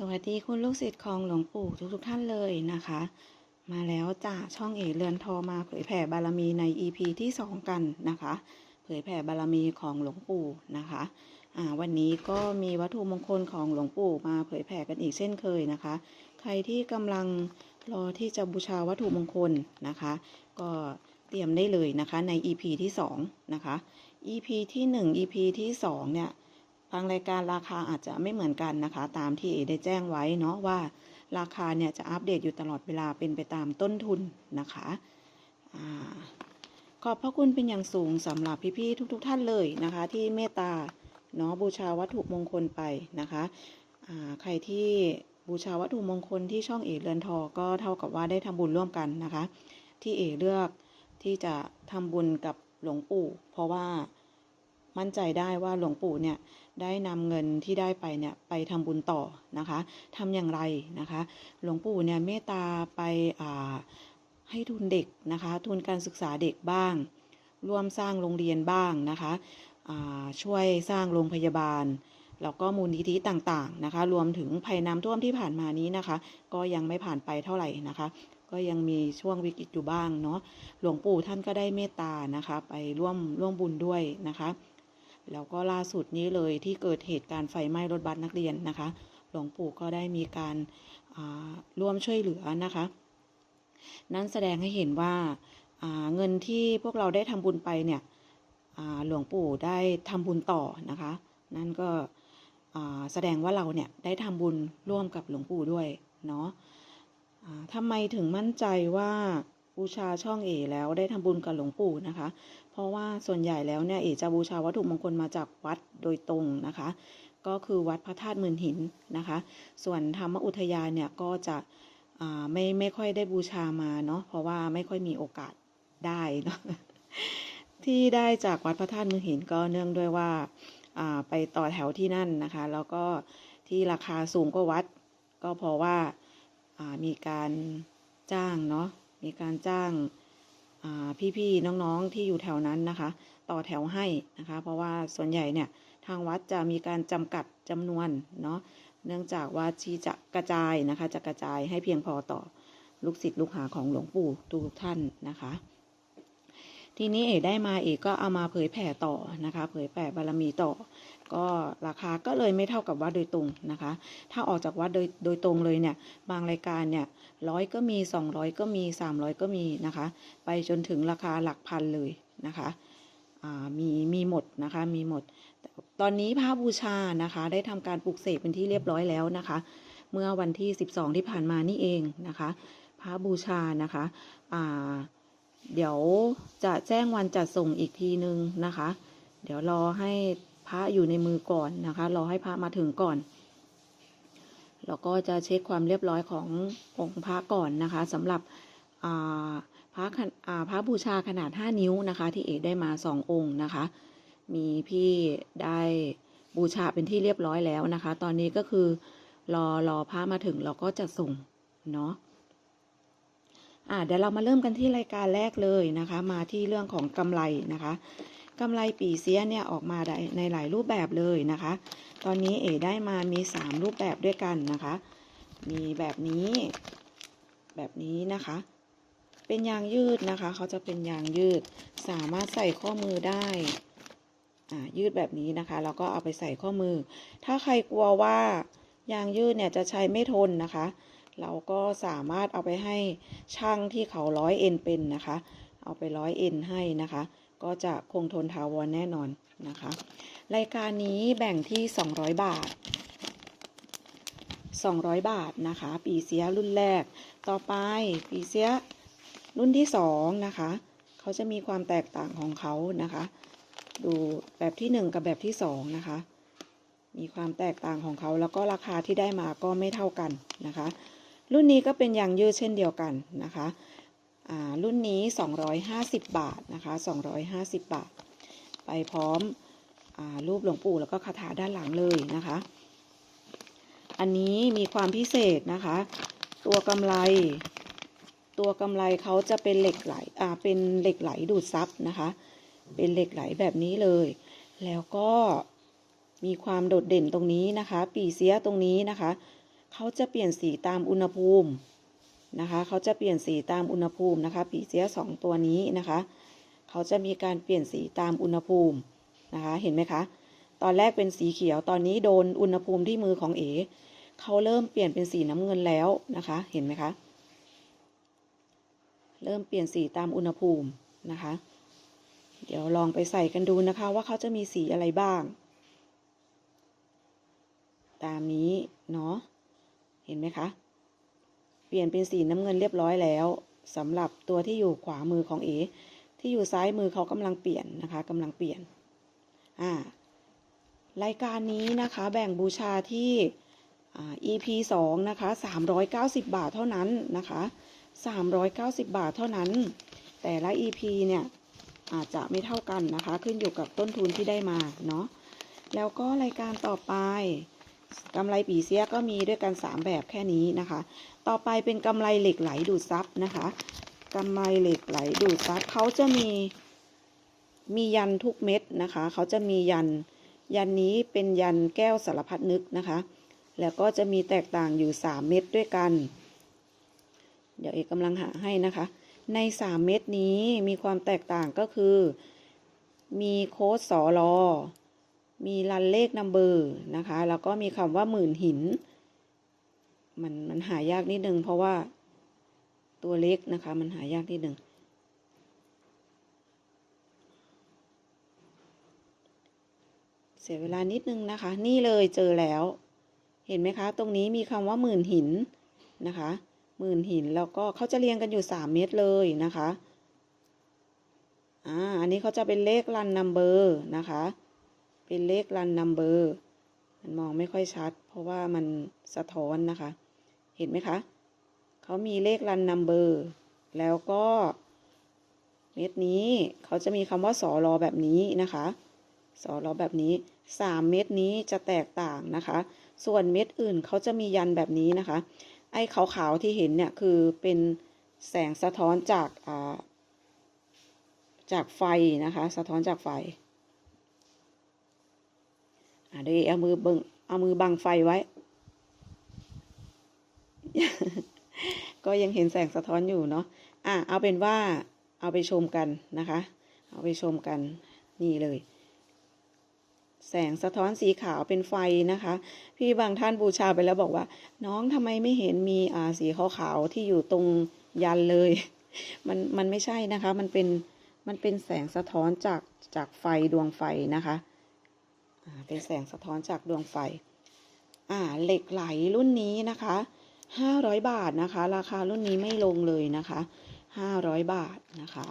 สวัสดีคุณลูกศิษย์ของหลวงปู่ทุกๆท่านเลยนะคะ มาแล้วจ้าช่องเอเรือนทอมาเผยแผ่บารมีใน EP ที่ 2 กันนะคะ เผยแผ่บารมีของหลวงปู่นะคะอ่าวันนี้ก็มีวัตถุมงคลของหลวงปู่มาเผยแผ่กันอีกเช่นเคยนะคะ ใครที่กำลังรอที่จะบูชาวัตถุมงคลนะคะ ก็เตรียมได้เลยนะคะใน EP ที่ 2 นะคะ EP ที่ 1 EP ที่ 2 เนี่ยางรายการราคาอาจจะไม่เหมือนกันนะคะ ตามที่เอได้แจ้งไว้เนาะว่าราคาเนี่ยจะอัปเดตอยู่ตลอดเวลาเป็นไปตามต้นทุนนะคะอขอบพระคุณเป็นอย่างสูงสำหรับพี่ๆทุก ๆ ท่านเลยนะคะ ที่เมตตาเนาะบูชาวัตถุมงคลไปนะคะใครที่บูชาวัตถุมงคลที่ช่องเอเรือนทอก็เท่ากับว่าได้ทำบุญร่วมกันนะคะ ที่เอเลือกที่จะทำบุญกับหลวงปู่ เพราะว่า มั่นใจได้ว่าหลวงปู่เนี่ยได้นำเงินที่ได้ไปเนี่ยไปทำบุญต่อนะคะทำอย่างไรนะคะ หลวงปู่เนี่ยเมตตาไปอ่าให้ทุนเด็กนะคะ ทุนการศึกษาเด็กบ้าง ร่วมสร้างโรงเรียนบ้างนะคะช่วยสร้างโรงพยาบาลแล้วก็มูลนิธิต่างๆนะคะ รวมถึงภัยน้ำท่วมที่ผ่านมานี้นะคะ ก็ยังไม่ผ่านไปเท่าไหร่นะคะ ก็ยังมีช่วงวิกฤตอยู่บ้างเนาะหลวงปู่ท่านก็ได้เมตตานะคะ ไปร่วมร่วมบุญด้วยนะคะ แล้วก็ล่าสุดนี้เลยที่เกิดเหตุการณ์ไฟไหม้รถบัสนักเรียนนะคะ หลวงปู่ก็ได้มีการาร่วมช่วยเหลือนะคะ นั่นแสดงให้เห็นว่าาเงินที่พวกเราได้ทำบุญไปเนี่ยหลวงปู่ได้ทำบุญต่อนะคะ นั่นก็แสดงว่าเราเนี่ยได้ทำบุญร่วมกับหลวงปู่ด้วยเนาะทำไมถึงมั่นใจว่า บูชาช่องเอแล้วได้ทำบุญกับหลวงปู่นะคะ เพราะว่าส่วนใหญ่แล้วเนี่ยเอจะบูชาวัตถุมงคลมาจากวัดโดยตรงนะคะ ก็คือวัดพระธาตุมื่นหินนะคะ ส่วนธรรมอุทยานเนี่ยก็จะไม่ไม่ค่อยได้บูชามาเนาะเพราะว่าไม่ค่อยมีโอกาสได้เนาะที่ได้จากวัดพระธาตุมื่นหินก็เนื่องด้วยว่าาไปต่อแถวที่นั่นนะคะ แล้วก็ที่ราคาสูงกว่าวัด ก็เพราะว่าอ่ามีการจ้างเนาะ มีการจ้างาพี่ๆน้องๆที่อยู่แถวนั้นนะคะ ต่อแถวให้นะคะ เพราะว่าส่วนใหญ่เนี่ยทางวัดจะมีการจำกัดจำนวนเนาะเนื่องจากว่าที่จะกระจายนะคะ จะกระจายให้เพียงพอต่อลูกศิษย์ลูกหาของหลวงปู่ทุกท่านนะคะ ทีนี้เอกได้มาเอกก็เอามาเผยแผ่ต่อนะคะ เผยแผ่บารมีต่อ ก็ราคาก็เลยไม่เท่ากับวัดโดยตรงนะคะ ถ้าออกจากวัดโดยโดยตรงเลยเนี่ย บางรายการเนี่ย ร้อยก็มี 200 ก็มี 300 ก็มีนะคะ ไปจนถึงราคาหลักพันเลยนะคะมีมีหมดนะคะมีหมด ตอนนี้พระบูชานะคะ ได้ทำการปลุกเสกเป็นที่เรียบร้อยแล้วนะคะ เมื่อวันที่ 12 ที่ผ่านมานี่เองนะคะพระบูชานะคะอ่าเดี๋ยวจะแจ้งวันจัดส่งอีกทีนึงนะคะ เดี๋ยวรอให้พระอยู่ในมือก่อนนะคะ รอให้พระมาถึงก่อน แล้วก็จะเช็คความเรียบร้อยขององค์พระก่อนนะคะสำหรับพระพระบูชาขนาด 5 นิ้วนะคะ ที่เอกได้มา 2 องค์นะคะ มีพี่ได้บูชาเป็นที่เรียบร้อยแล้วนะคะ ตอนนี้ก็คือรอรอพระมาถึงเราก็จะส่งเนาะอ่าเดี๋ยวเรามาเริ่มกันที่รายการแรกเลยนะคะ มาที่เรื่องของกำไรนะคะ กำไรปีเสียเนี่ยออกมาได้ในหลายรูปแบบเลยนะคะ ตอนนี้เอได้มามี 3 รูปแบบด้วยกันนะคะ มีแบบนี้ แบบนี้นะคะ เป็นยางยืดนะคะ เขาจะเป็นยางยืด สามารถใส่ข้อมือได้อ่ายืดแบบนี้นะคะ แล้วก็เอาไปใส่ข้อมือ ถ้าใครกลัวว่ายางยืดเนี่ยจะใช้ไม่ทนนะคะ เราก็สามารถเอาไปให้ช่างที่เขาร้อยเอ็นเป็นนะคะ เอาไปร้อยเอ็นให้นะคะ ก็จะคงทนถาวรแน่นอนนะคะ รายการนี้แบ่งที่ 200 บาท 200 บาทนะคะ ปีเสียรุ่นแรก ต่อไปปีเสียรุ่นที่ 2 นะคะ เขาจะมีความแตกต่างของเขานะคะ ดูแบบที่ 1 กับแบบที่ 2 นะคะ มีความแตกต่างของเขาแล้วก็ราคาที่ได้มาก็ไม่เท่ากันนะคะ รุ่นนี้ก็เป็นยางยืดเช่นเดียวกันนะคะ รุ่นนี้ 250 บาทนะคะ 250 บาท ไปพร้อมอรูปหลวงปู่แล้วก็คาถาด้านหลังเลยนะคะ อันนี้มีความพิเศษนะคะ ตัวกำไร ตัวกำไรเขาจะเป็นเหล็กไหลอ่าเป็นเหล็กไหลดูดซับนะคะ เป็นเหล็กไหลแบบนี้เลย แล้วก็มีความโดดเด่นตรงนี้นะคะ ปีเสียตรงนี้นะคะ เขาจะเปลี่ยนสีตามอุณหภูมิ นะคะเขาจะเปลี่ยนสีตามอุณหภูมินะคะ ปีเสียสองตัวนี้นะคะเขาจะมีการเปลี่ยนสีตามอุณหภูมินะคะ เห็นไหมคะ ตอนแรกเป็นสีเขียว ตอนนี้โดนอุณหภูมิที่มือของเอเขาเริ่มเปลี่ยนเป็นสีน้ำเงินแล้วนะคะ เห็นไหมคะ เริ่มเปลี่ยนสีตามอุณหภูมินะคะ เดี๋ยวลองไปใส่กันดูนะคะว่าเขาจะมีสีอะไรบ้าง ตามนี้เนาะ เห็นไหมคะ เปลี่ยนเป็นสีน้ำเงินเรียบร้อยแล้วสำหรับตัวที่อยู่ขวามือของเอ ที่อยู่ซ้ายมือเขากำลังเปลี่ยนนะคะกำลังเปลี่ยนอ่ารายการนี้นะคะแบ่งบูชาที่ EP 2นะคะ390 บาทเท่านั้นนะคะ390 บาทเท่านั้น แต่ละ EP เนี่ยอาจจะไม่เท่ากันนะคะ ขึ้นอยู่กับต้นทุนที่ได้มาเนาะแล้วก็รายการต่อไป กำไรปีเสียก็มีด้วยกัน 3 แบบแค่นี้นะคะ ต่อไปเป็นกำไรเหล็กไหลดูดซับนะคะกำไรเหล็กไหลดูดซับเขาจะมีมียันทุกเม็ดนะคะ เขาจะมียันยันนี้เป็นยันแก้วสารพัดนึกนะคะ แล้วก็จะมีแตกต่างอยู่ 3 เม็ดด้วยกัน เดี๋ยวเอกกำลังหาให้นะคะ ใน 3 เม็ดนี้มีความแตกต่างก็คือ มีโค้ดสอรอ มีรันเลขนัมเบอร์นะคะ แล้วก็มีคำว่าหมื่นหิน มันมันหายากนิดนึง เพราะว่าตัวเล็กนะคะ มันหายากนิดนึงเสียเวลานิดนึงนะคะ นี่เลยเจอแล้ว เห็นไหมคะ ตรงนี้มีคำว่าหมื่นหินนะคะหมื่นหินแล้วก็เขาจะเรียงกันอยู่ 3 เม็ดเลยนะคะอ่าอันนี้เขาจะเป็นเลขรันนัมเบอร์นะคะ เป็นเลขรันนัมเบอร์มันมองไม่ค่อยชัด เพราะว่ามันสะท้อนนะคะ เห็นไหมคะ เขามีเลขรันนัมเบอร์แล้วก็เม็ดนี้เขาจะมีคำว่าสอรอแบบนี้นะคะสอรอแบบนี้ 3 เม็ดนี้จะแตกต่างนะคะ ส่วนเม็ดอื่นเขาจะมียันแบบนี้นะคะ ไอ้ขาวๆที่เห็นเนี่ยคือเป็นแสงสะท้อนจากจากไฟนะคะ สะท้อนจากไฟ อ่าเดี๋ยวเอามือเบิงเอามือบังไฟไว้ ก็ยังเห็นแสงสะท้อนอยู่เนาะอะเอาเป็นว่าเอาไปชมกันนะคะ เอาไปชมกันนี่เลย แสงสะท้อนสีขาวเป็นไฟนะคะ พี่บางท่านบูชาไปแล้วบอกว่า น้องทำไมไม่เห็นมีอ่าสีขาวๆที่อยู่ตรงยันเลย มันมันไม่ใช่นะคะ มันเป็นมันเป็นแสงสะท้อนจากจากไฟดวงไฟนะคะ เป็นแสงสะท้อนจากดวงไฟ อ่า เหล็กไหลรุ่นนี้นะคะห้าร้อยบาทนะคะ ราคารุ่นนี้ไม่ลงเลยนะคะห้าร้อยบาทนะคะ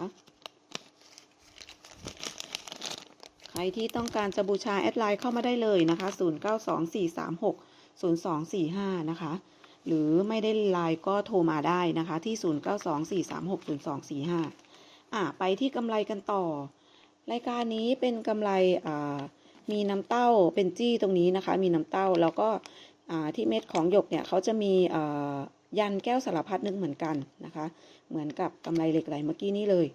ใครที่ต้องการจะบูชาแอดไลน์เข้ามาได้เลยนะคะ0924360245นะคะ หรือไม่ได้ไลน์ก็โทรมาได้นะคะที่0924360245อะไปที่กำไรกันต่อ รายการนี้เป็นกำไรอ่า มีน้ำเต้าเป็นจี้ตรงนี้นะคะ มีน้ำเต้าแล้วก็ที่เม็ดของหยกเนี่ยเขาจะมียันแก้วสารพัดนึกเหมือนกันนะคะ เหมือนกับกำไรเหล็กไหลเมื่อกี้นี้เลย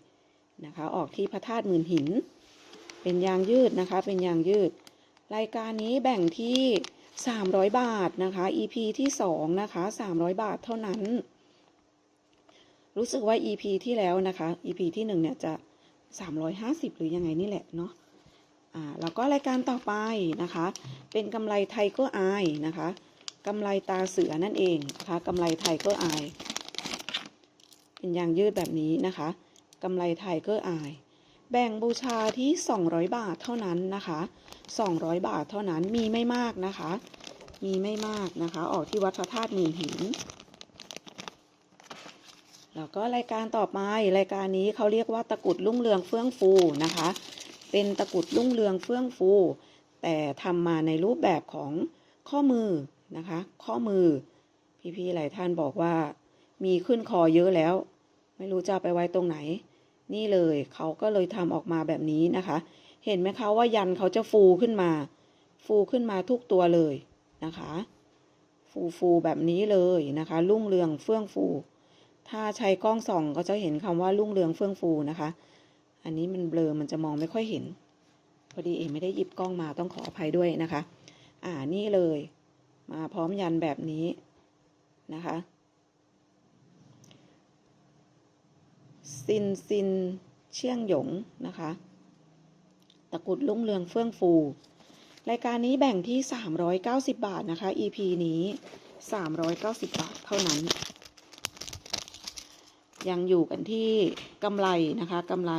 นะคะ ออกที่พระธาตุหมื่นหิน เป็นยางยืดนะคะ เป็นยางยืด รายการนี้แบ่งที่ 300 บาทนะคะ EP ที่2นะคะ 300 บาทเท่านั้น รู้สึกว่า EP ที่แล้วนะคะ EP ที่1เนี่ยจะ 350 หรือยังไงนี่แหละเนาะ อ่าแล้วก็รายการต่อไปนะคะ เป็นกำไรไทเกอร์ไอนะคะกำไรตาเสือนั่นเองนะคะกำไรไทเกอร์ไอเป็นยางยืดแบบนี้นะคะกำไรไทเกอร์ไอแบ่งบูชาที่ 200 บาทเท่านั้นนะคะ 200 บาทเท่านั้นมีไม่มากนะคะ มีไม่มากนะคะ ออกที่วัดพระธาตุมื่นหิน แล้วก็รายการต่อไปรายการนี้เขาเรียกว่าตะกุดลุ่งเรืองเฟื่องฟูนะคะ เป็นตะกุดลุ่งเรืองเฟื่องฟู แต่ทำมาในรูปแบบของข้อมือนะคะ ข้อมือ พี่ๆหลายท่านบอกว่า มีขึ้นคอเยอะแล้ว ไม่รู้จะไปไว้ตรงไหน นี่เลยเขาก็เลยทำออกมาแบบนี้นะคะ เห็นไหมคะว่ายันเขาจะฟูขึ้นมา ฟูขึ้นมาทุกตัวเลยนะคะ ฟูฟูแบบนี้เลยนะคะรุ่งเรืองเฟื่องฟู ถ้าใช้กล้องส่องก็จะเห็นคำว่ารุ่งเรืองเฟื่องฟูนะคะ อันนี้มันเบลอมันจะมองไม่ค่อยเห็น พอดีเองไม่ได้หยิบกล้องมาต้องขออภัยด้วยนะคะ อ่านี่เลย มาพร้อมยันแบบนี้นะคะซินซินเชียงหยงนะคะ ตะกุดลุ่งเรืองเฟื่องฟู รายการนี้แบ่งที่ 390 บาทนะคะ EP นี้ 390 บาทเท่านั้น ยังอยู่กันที่กำไรนะคะกำไร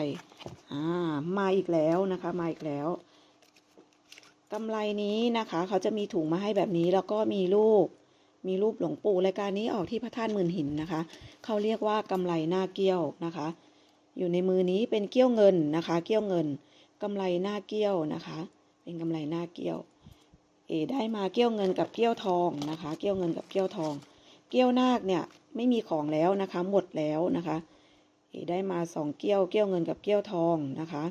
อ่ามาอีกแล้วนะคะมาอีกแล้วกำไรนี้นะคะ เขาจะมีถุงมาให้แบบนี้แล้วก็มีรูปมีรูปหลวงปู่รายการนี้ออกที่พระธาตุหมื่นหินนะคะ เขาเรียกว่ากำไรหน้าเกี้ยวนะคะ อยู่ในมือนี้เป็นเกี้ยวเงินนะคะ เกี้ยวเงินกำไรหน้าเกี้ยวนะคะ เป็นกำไรหน้าเกี้ยว เอได้มาเกี้ยวเงินกับเกี้ยวทองนะคะ เกี้ยวเงินกับเกี้ยวทอง เกี้ยวนาคเนี่ยไม่มีของแล้วนะคะ หมดแล้วนะคะได้มาสองเกี้ยวเกี้ยวเงินกับเกี้ยวทองนะคะ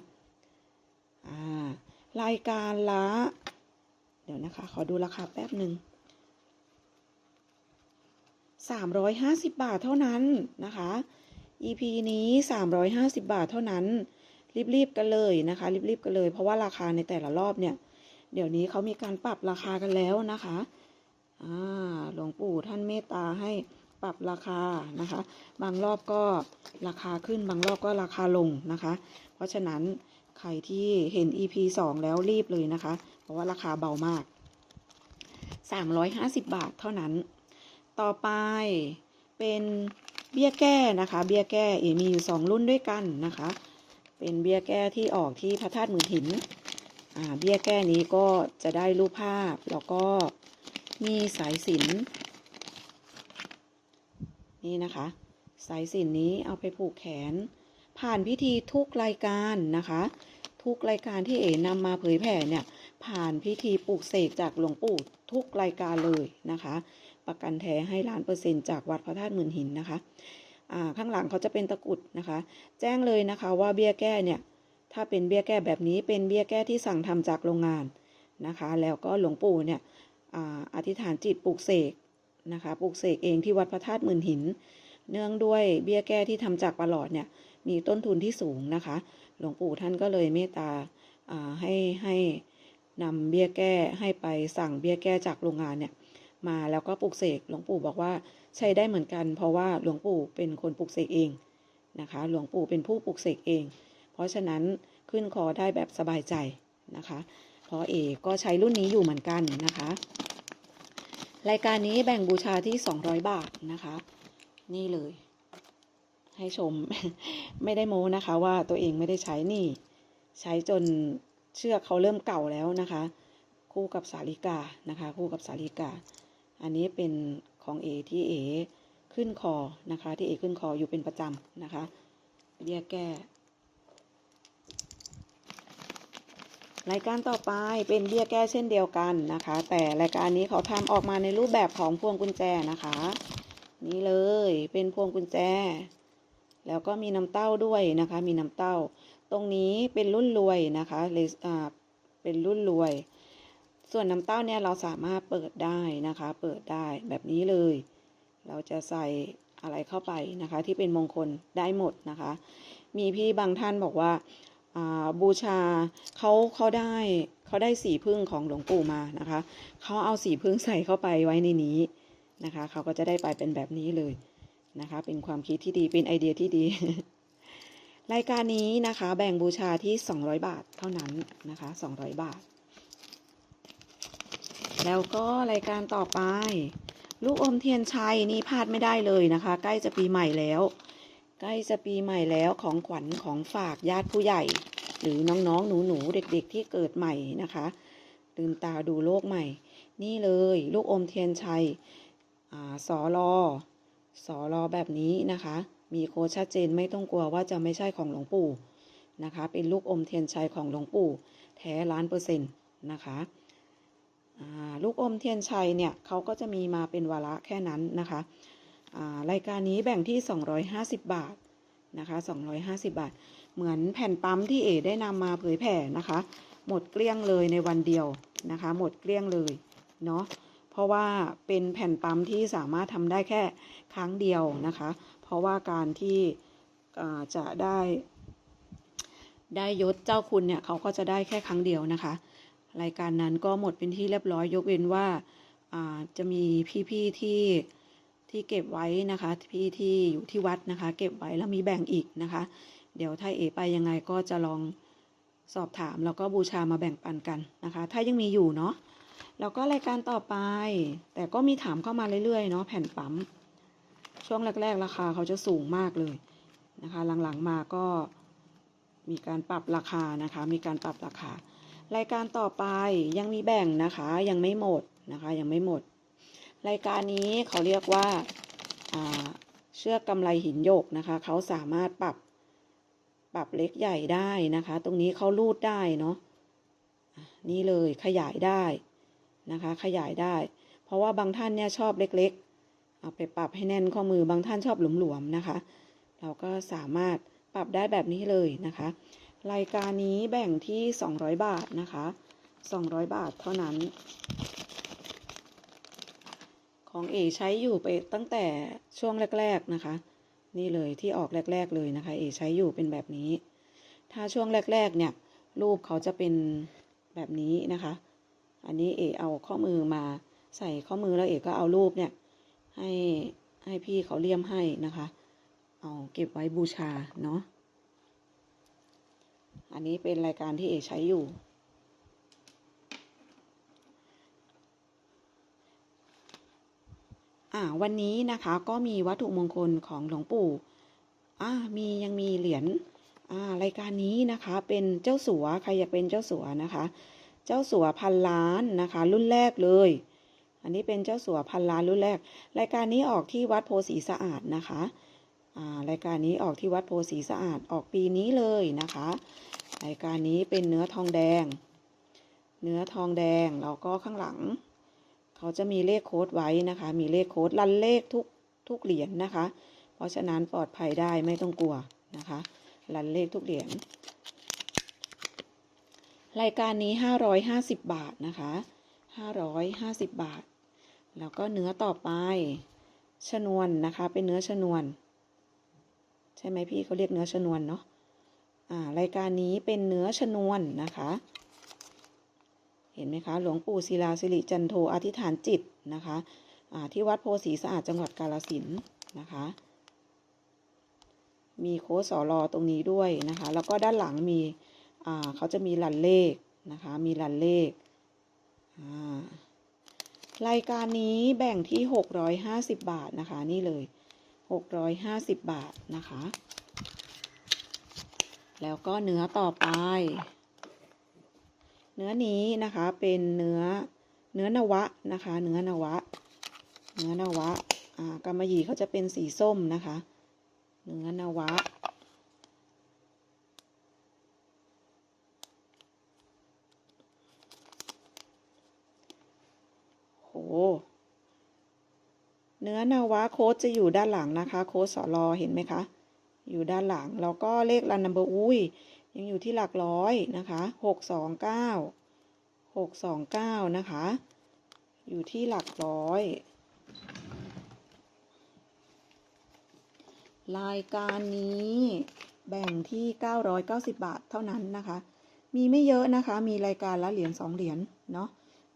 รายการละเดี๋ยวนะคะ ขอดูราคาแป๊บหนึ่ง350 บาทเท่านั้นนะคะ EP นี้ 350 บาทเท่านั้น รีบๆกันเลยนะคะ รีบๆกันเลย เพราะว่าราคาในแต่ละรอบเนี่ย เดี๋ยวนี้เขามีการปรับราคากันแล้วนะคะ อ่าหลวงปู่ท่านเมตตาให้ปรับราคานะคะ บางรอบก็ราคาขึ้นบางรอบก็ราคาลงนะคะ เพราะฉะนั้นใครที่เห็น EP 2 แล้วรีบเลยนะคะ เพราะว่าราคาเบามาก 350 บาทเท่านั้น ต่อไปเป็นเบี้ยแก้นะคะ เบี้ยแก้เอมีอยู่สองรุ่นด้วยกันนะคะ เป็นเบี้ยแก้ที่ออกที่พระธาตุหมื่นหิน เบี้ยแก้นี้ก็จะได้รูปภาพแล้วก็ มีสายสินนี่นะคะ สายสินนี้เอาไปผูกแขน ผ่านพิธีทุกรายการนะคะ ทุกรายการที่เอ๋นำมาเผยแผ่เนี่ย ผ่านพิธีปลูกเสกจากหลวงปู่ทุกรายการเลยนะคะ ประกันแท้ให้ล้านเปอร์เซ็นต์จากวัดพระธาตุหมื่นหินนะคะข้างหลังเขาจะเป็นตะกุดนะคะ แจ้งเลยนะคะว่าเบี้ยแก้เนี่ย ถ้าเป็นเบี้ยแก้แบบนี้เป็นเบี้ยแก้ที่สั่งทำจากโรงงานนะคะ แล้วก็หลวงปู่เนี่ย อธิษฐานจิตปลูกเสกนะคะปลูกเสกเองที่วัดพระธาตุหมื่นหิน เนื่องด้วยเบี้ยแก้ที่ทำจากประหลอดเนี่ยมีต้นทุนที่สูงนะคะ หลวงปู่ท่านก็เลยเมตตาอ่าให้ให้นำเบี้ยแก้ให้ไปสั่งเบี้ยแก้จากโรงงานเนี่ยมาแล้วก็ปลูกเสกหลวงปู่บอกว่าใช้ได้เหมือนกัน เพราะว่าหลวงปู่เป็นคนปลูกเสกเองนะคะ หลวงปู่เป็นผู้ปลูกเสกเอง เพราะฉะนั้นขึ้นคอได้แบบสบายใจนะคะ เพราะเอกก็ใช้รุ่นนี้อยู่เหมือนกันนะคะ รายการนี้แบ่งบูชาที่ 200 บาทนะคะ นี่เลย ให้ชมไม่ได้โม้นะคะ ว่าตัวเองไม่ได้ใช้นี่ ใช้จนเชือกเขาเริ่มเก่าแล้วนะคะ คู่กับสาลิกานะคะ คู่กับสาลิกา อันนี้เป็นของเอที่เอขึ้นคอนะคะ ที่เอขึ้นคออยู่เป็นประจำนะคะเรียกแก้ รายการต่อไปเป็นเบี้ยแก้เช่นเดียวกันนะคะ แต่รายการนี้เขาทำออกมาในรูปแบบของพวงกุญแจนะคะ นี่เลยเป็นพวงกุญแจ แล้วก็มีน้ำเต้าด้วยนะคะ มีน้ำเต้า ตรงนี้เป็นรุ่นรวยนะคะเลอ่าเป็นรุ่นรวย ส่วนน้ำเต้าเนี่ยเราสามารถเปิดได้นะคะ เปิดได้แบบนี้เลย เราจะใส่อะไรเข้าไปนะคะ ที่เป็นมงคลได้หมดนะคะ มีพี่บางท่านบอกว่า บูชาเขาเขาได้เขาได้สีพึ่งของหลวงปู่มานะคะเขาเอาสีพึ่งใส่เข้าไปไว้ในนี้นะคะเขาก็จะได้ไปเป็นแบบนี้เลยนะคะ เป็นความคิดที่ดีเป็นไอเดียที่ดี รายการนี้นะคะ แบ่งบูชาที่ 200 บาทเท่านั้นนะคะ 200 บาท แล้วก็รายการต่อไป ลูกอมเทียนชัยนี่พลาดไม่ได้เลยนะคะ ใกล้จะปีใหม่แล้ว ใกล้จะปีใหม่แล้วของขวัญของฝากญาติผู้ใหญ่ หรือน้องๆ หนูๆ เด็กๆ ที่เกิดใหม่นะคะตื่นตาดูโลกใหม่ นี่เลยลูกอมเทียนชัยอ่าสอรอสอรอแบบนี้นะคะ มีโค้ชัดเจนไม่ต้องกลัวว่าจะไม่ใช่ของหลวงปู่นะคะ เป็นลูกอมเทียนชัยของหลวงปู่ แท้ล้านเปอร์เซ็นต์นะคะลูกอมเทียนชัยเนี่ยเขาก็จะมีมาเป็นวาระแค่นั้นนะคะ รายการนี้แบ่งที่ 250 บาทนะคะ 250 บาท เหมือนแผ่นปั๊มที่เอได้นำมาเผยแผ่นะคะ หมดเกลี้ยงเลยในวันเดียวนะคะ หมดเกลี้ยงเลยเนาะเพราะว่าเป็นแผ่นปั๊มที่สามารถทำได้แค่ครั้งเดียวนะคะ เพราะว่าการที่จะได้ ได้ยศเจ้าคุณเนี่ยเขาก็จะได้แค่ครั้งเดียวนะคะ รายการนั้นก็หมดเป็นที่เรียบร้อยยกเว้นว่าจะมีพี่ๆที่ ที่เก็บไว้นะคะพี่ที่อยู่ที่วัดนะคะ เก็บไว้แล้วมีแบ่งอีกนะคะ เดี๋ยวถ้าเอไปยังไงก็จะลองสอบถามแล้วก็บูชามาแบ่งปันกันนะคะ ถ้ายังมีอยู่เนาะแล้วก็รายการต่อไป แต่ก็มีถามเข้ามาเรื่อยๆเนาะแผ่นปั๊มช่วงแรก ๆ ราคาเขาจะสูงมากเลยนะคะ หลังๆมาก็มีการปรับราคานะคะ มีการปรับราคา รายการต่อไปยังมีแบ่งนะคะ ยังไม่หมดนะคะ ยังไม่หมด รายการนี้เขาเรียกว่าเชือกกำไรหินโยกนะคะ เขาสามารถปรับปรับเล็กใหญ่ได้นะคะ ตรงนี้เขารูดได้เนาะอะนี่เลยขยายได้นะคะ ขยายได้ เพราะว่าบางท่านเนี่ยชอบเล็กๆ เอาไปปรับให้แน่นข้อมือบางท่านชอบหลวมๆนะคะ เราก็สามารถปรับได้แบบนี้เลยนะคะ รายการนี้แบ่งที่ 200 บาทนะคะ 200 บาทเท่านั้น ของเอใช้อยู่ไปตั้งแต่ช่วงแรก ๆนะคะ นี่เลยที่ออกแรก ๆ เลยนะคะ เอใช้อยู่เป็นแบบนี้ ถ้าช่วงแรก ๆ เนี่ย รูปเขาจะเป็นแบบนี้นะคะ อันนี้เอเอาข้อมือมาใส่ข้อมือแล้วเอก็เอารูปเนี่ยให้ให้พี่เขาเลี่ยมให้นะคะ เอาเก็บไว้บูชาเนาะ อันนี้เป็นรายการที่เอใช้อยู่ อ่าวันนี้นะคะก็มีวัตถุมงคลของหลวงปู่อ่ามียังมีเหรียญอ่ารายการนี้นะคะเป็นเจ้าสัวใครอยากเป็นเจ้าสัวนะคะ เจ้าสัวพันล้านนะคะ รุ่นแรกเลย อันนี้เป็นเจ้าสัวพันล้านรุ่นแรก รายการนี้ออกที่วัดโพสีสะอาดนะคะอ่ารายการนี้ออกที่วัดโพสีสะอาดออกปีนี้เลยนะคะ รายการนี้เป็นเนื้อทองแดง เนื้อทองแดงแล้วก็ข้างหลัง เขาจะมีเลขโค้ดไว้นะคะ มีเลขโค้ดรันเลขทุกทุกเหรียญนะคะ เพราะฉะนั้นปลอดภัยได้ไม่ต้องกลัวนะคะรันเลขทุกเหรียญรายการนี้ 550 บาทนะคะ 550 บาท แล้วก็เนื้อต่อไป ชนวนนะคะ เป็นเนื้อชนวน ใช่ไหมพี่เขาเรียกเนื้อชนวนเนาะ อ่า รายการนี้เป็นเนื้อชนวนนะคะ ห็นไหมคะหลวงปู่ศิลาสิริจันโทอธิษฐานจิตนะคะที่วัดโพสีสะอาดจังหวัดกาฬสินนะคะ มีโค้ดสอรอตรงนี้ด้วยนะคะ แล้วก็ด้านหลังมีเขาจะมีลันเลขนะคะ มีลันเลขรายการนี้แบ่งที่ 650 บาทนะคะ นี่เลย 650 บาทนะคะ แล้วก็เนื้อต่อไป เนื้อนี้นะคะเป็นเนื้อเนื้อนวะนะคะ เนื้อนวะ เนื้อนวะอ่ากำมะหยี่เขาจะเป็นสีส้มนะคะ เนื้อนวะโหเนื้อนาวะโค้ดจะอยู่ด้านหลังนะคะ โค้ดสอรอเห็นไหมคะ อยู่ด้านหลัง แล้วก็เลขรันนัมเบอร์อุ้ย ยังอยู่ที่หลักร้อยนะคะหกสองเก้าหกสองเก้านะคะ อยู่ที่หลักร้อย รายการนี้แบ่งที่ 990 บาทเท่านั้นนะคะ มีไม่เยอะนะคะ มีรายการละเหรียญสองเหรียญเนาะ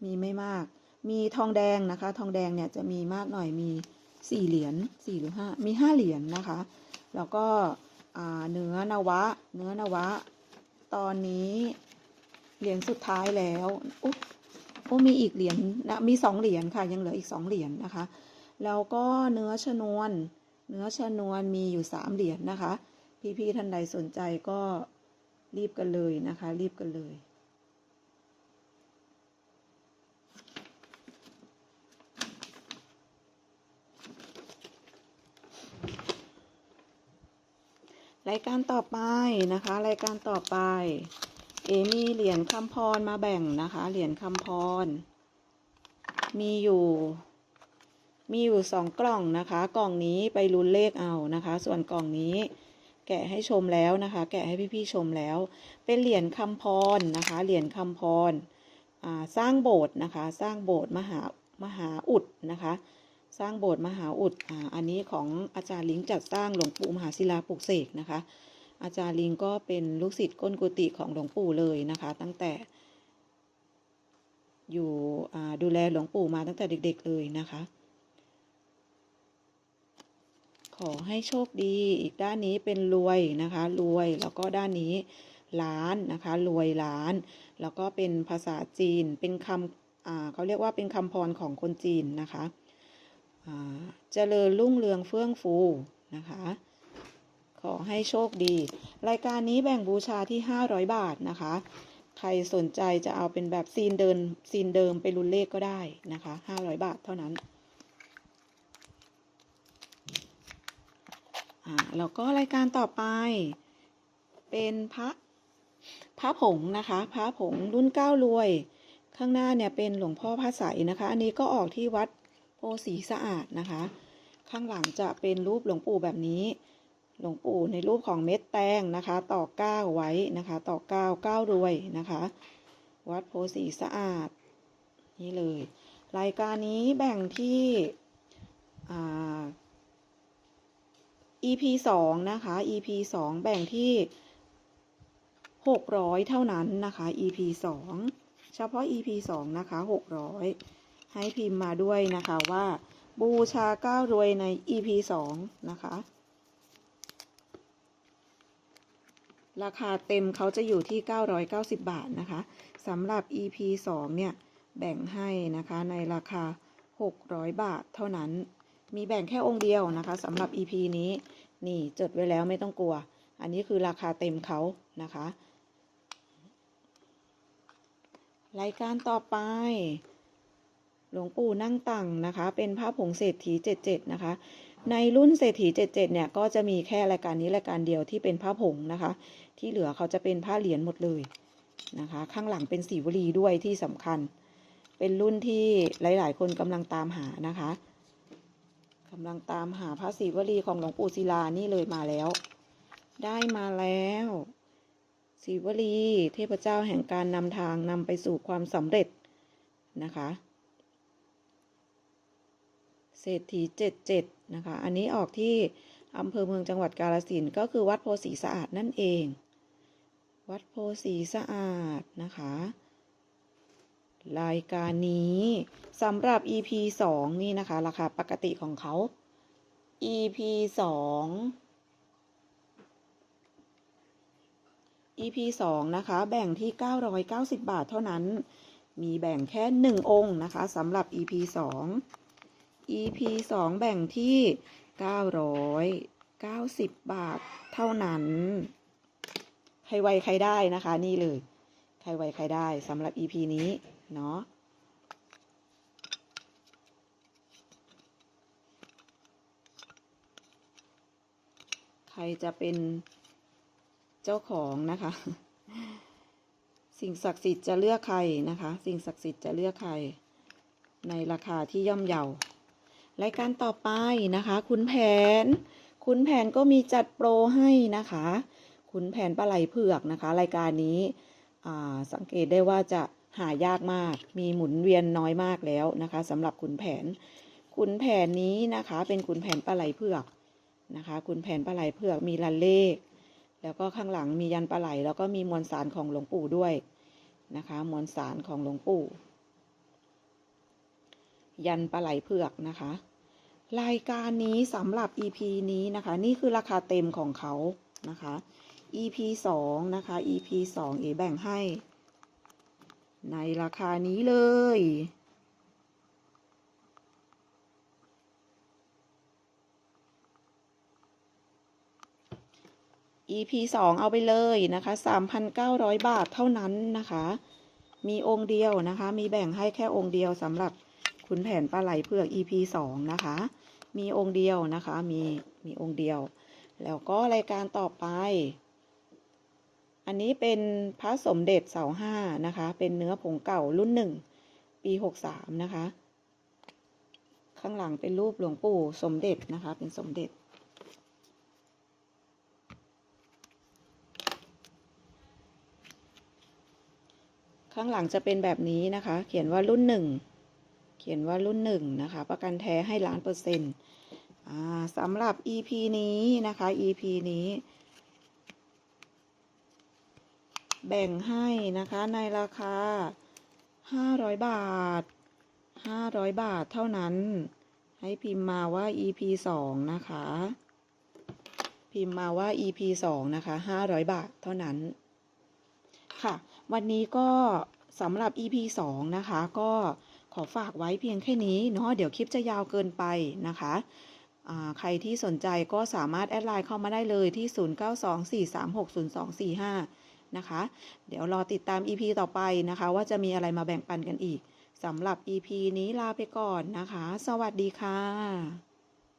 มีไม่มาก มีทองแดงนะคะ ทองแดงเนี่ยจะมีมากหน่อย มีสี่เหรียญสี่หรือห้ามีห้าเหรียญนะคะ แล้วก็ เนื้อนวะ เนื้อนวะ ตอนนี้เหรียญสุดท้ายแล้วอุ๊โอ้มีอีกเหรียญนะ มีสองเหรียญค่ะ ยังเหลืออีกสองเหรียญนะคะ แล้วก็เนื้อชนวน เนื้อชนวนมีอยู่สามเหรียญนะคะ พี่ๆท่านใดสนใจก็รีบกันเลยนะคะ รีบกันเลย รายการต่อไปนะคะ รายการต่อไป เอมีเหรียญคำพรมาแบ่งนะคะ เหรียญคำพร มีอยู่ มีอยู่สองกล่องนะคะ กล่องนี้ไปลุ้นเลขเอานะคะ ส่วนกล่องนี้แกะให้ชมแล้วนะคะ แกะให้พี่ๆชมแล้ว เป็นเหรียญคำพรนะคะ เหรียญคำพร สร้างโบสถ์นะคะ สร้างโบสถ์มหามหาอุดนะคะ สร้างโบสถ์มหาอุดอ่าอันนี้ของอาจารย์ลิงจัดสร้างหลวงปู่มหาศิลาปลุกเสกนะคะ อาจารย์ลิงก็เป็นลูกศิษย์ก้นกุฏิของหลวงปู่เลยนะคะ ตั้งแต่ อยู่อ่ดูแลหลวงปู่มาตั้งแต่เด็ก ๆเลยนะคะ ขอให้โชคดีอีกด้านนี้เป็นรวยนะคะ รวยแล้วก็ด้านนี้ล้านนะคะ รวยล้าน แล้วก็เป็นภาษาจีนเป็นคำเขาเรียกว่าเป็นคำพรของคนจีนนะคะ เจริญรุ่งเรืองเฟื่องฟูนะคะ ขอให้โชคดี รายการนี้แบ่งบูชาที่ 500 บาทนะคะ ใครสนใจจะเอาเป็นแบบซีนเดินซีนเดิมไปรุ่นเลขก็ได้นะคะ 500 บาทเท่านั้นแล้วก็รายการต่อไปเป็นพระพระผงนะคะ พระผงรุ่นเก้ารวย ข้างหน้าเนี่ยเป็นหลวงพ่อพระใสนะคะ อันนี้ก็ออกที่วัด สีสะอาดนะคะ ข้างหลังจะเป็นรูปหลวงปู่แบบนี้ หลวงปู่ในรูปของเม็ดแตงนะคะ ต่อก้าไว้นะคะ ต่อก้าเก้าวรวยนะคะ วัดโพสีสะอาด นี่เลย รายการนี้แบ่งที่อ EP สองนะคะ EP สองแบ่งที่หกร้อยเท่านั้นนะคะ EP สองเฉพาะ EP สองนะคะหกร้อย ให้พิมพ์มาด้วยนะคะว่าบูชาก้าวรวยใน EP สองนะคะ ราคาเต็มเขาจะอยู่ที่ 990 บาทนะคะสำหรับ EP 2 เนี่ย แบ่งให้นะคะในราคา 600 บาทเท่านั้น มีแบ่งแค่องค์เดียวนะคะสำหรับ EP นี้ นี่จดไว้แล้วไม่ต้องกลัว อันนี้คือราคาเต็มเขานะคะ รายการต่อไป หลวงปู่นั่งตังนะคะ เป็นพระผงเศรษฐี77นะคะ ในรุ่นเศรษฐี77เนี่ยก็จะมีแค่รายการนี้รายการเดียวที่เป็นพระผงนะคะ ที่เหลือเขาจะเป็นผ้าเหรียญหมดเลยนะคะ ข้างหลังเป็นสีวลีด้วยที่สำคัญ เป็นรุ่นที่หลาย ๆ คนกำลังตามหานะคะกำลังตามหาพระศิวลีของหลวงปู่ศิลานี่เลยมาแล้ว ได้มาแล้วศิวลีเทพเจ้าแห่งการนำทางนำไปสู่ความสำเร็จนะคะ เศรษฐีเจ็ดเจ็ดนะคะ อันนี้ออกที่อำเภอเมืองจังหวัดกาฬสินก็คือวัดโพสีสะอาดนั่นเอง วัดโพสีสะอาดนะคะ รายการนี้สำหรับ EP 2 นี่นะคะ ราคาปกติของเขา EP 2 EP 2 นะคะ แบ่งที่ 990 บาทเท่านั้น มีแบ่งแค่ 1 องค์นะคะสำหรับ EP 2 EP 2 แบ่งที่ 990 บาทเท่านั้น ใครไวใครได้นะคะ นี่เลย ใครไวใครได้สำหรับ EP นี้ เนาะใครจะเป็นเจ้าของนะคะ สิ่งศักดิ์สิทธิ์จะเลือกใครนะคะ สิ่งศักดิ์สิทธิ์จะเลือกใครในราคาที่ย่อมเยา รายการต่อไปนะคะคุณแผนคุณแผนก็มีจัดโปรให้นะคะคุณแผนปลาไหลเผือกนะคะ รายการนี้สังเกตได้ว่าจะหายากมาก มีหมุนเวียนน้อยมากแล้วนะคะสำหรับขุนแผนขุนแผนนี้นะคะเป็นขุนแผนปลาไหลเผือกนะคะขุนแผนปลาไหลเผือกมีลันเลข แล้วก็ข้างหลังมียันปลาไหล แล้วก็มีมวลสารของหลวงปู่ด้วยนะคะ มวลสารของหลวงปู่ ยันปลาไหลเผือกนะคะ รายการนี้สำหรับ EP นี้นะคะ นี่คือราคาเต็มของเขานะคะ EP สองนะคะ EP สองเอแบ่งให้ ในราคานี้เลย EP สองเอาไปเลยนะคะ 3,900 บาทเท่านั้นนะคะ มีองค์เดียวนะคะ มีแบ่งให้แค่องค์เดียวสำหรับ ขุนแผนปลาไหลเผือก EP สองนะคะ มีองค์เดียวนะคะ มีมีองค์เดียว แล้วก็รายการต่อไป อันนี้เป็นพระสมเด็จเสาห้านะคะ เป็นเนื้อผงเก่ารุ่นหนึ่งปีหกสามนะคะ ข้างหลังเป็นรูปหลวงปู่สมเด็จนะคะ เป็นสมเด็จข้างหลังจะเป็นแบบนี้นะคะ เขียนว่ารุ่นหนึ่ง ขียนว่ารุ่นหนึ่งนะคะ ประกันแท้ให้ล้านเปอร์เซ็นต์สำหรับ EP นี้นะคะ EP นี้ แบ่งให้นะคะในราคา 500 บาท 500 บาทเท่านั้น ให้พิมพ์มาว่า EP 2 นะคะ พิมพ์มาว่า EP 2 นะคะ 500 บาทเท่านั้น ค่ะ วันนี้ก็สำหรับ EP 2 นะคะก็ ขอฝากไว้เพียงแค่นี้เนาะเดี๋ยวคลิปจะยาวเกินไปนะคะใครที่สนใจก็สามารถแอดไลน์เข้ามาได้เลยที่ 0924360245 นะคะ เดี๋ยวรอติดตาม EP ต่อไปนะคะ ว่าจะมีอะไรมาแบ่งปันกันอีกสำหรับ EP นี้ลาไปก่อนนะคะ สวัสดีค่ะ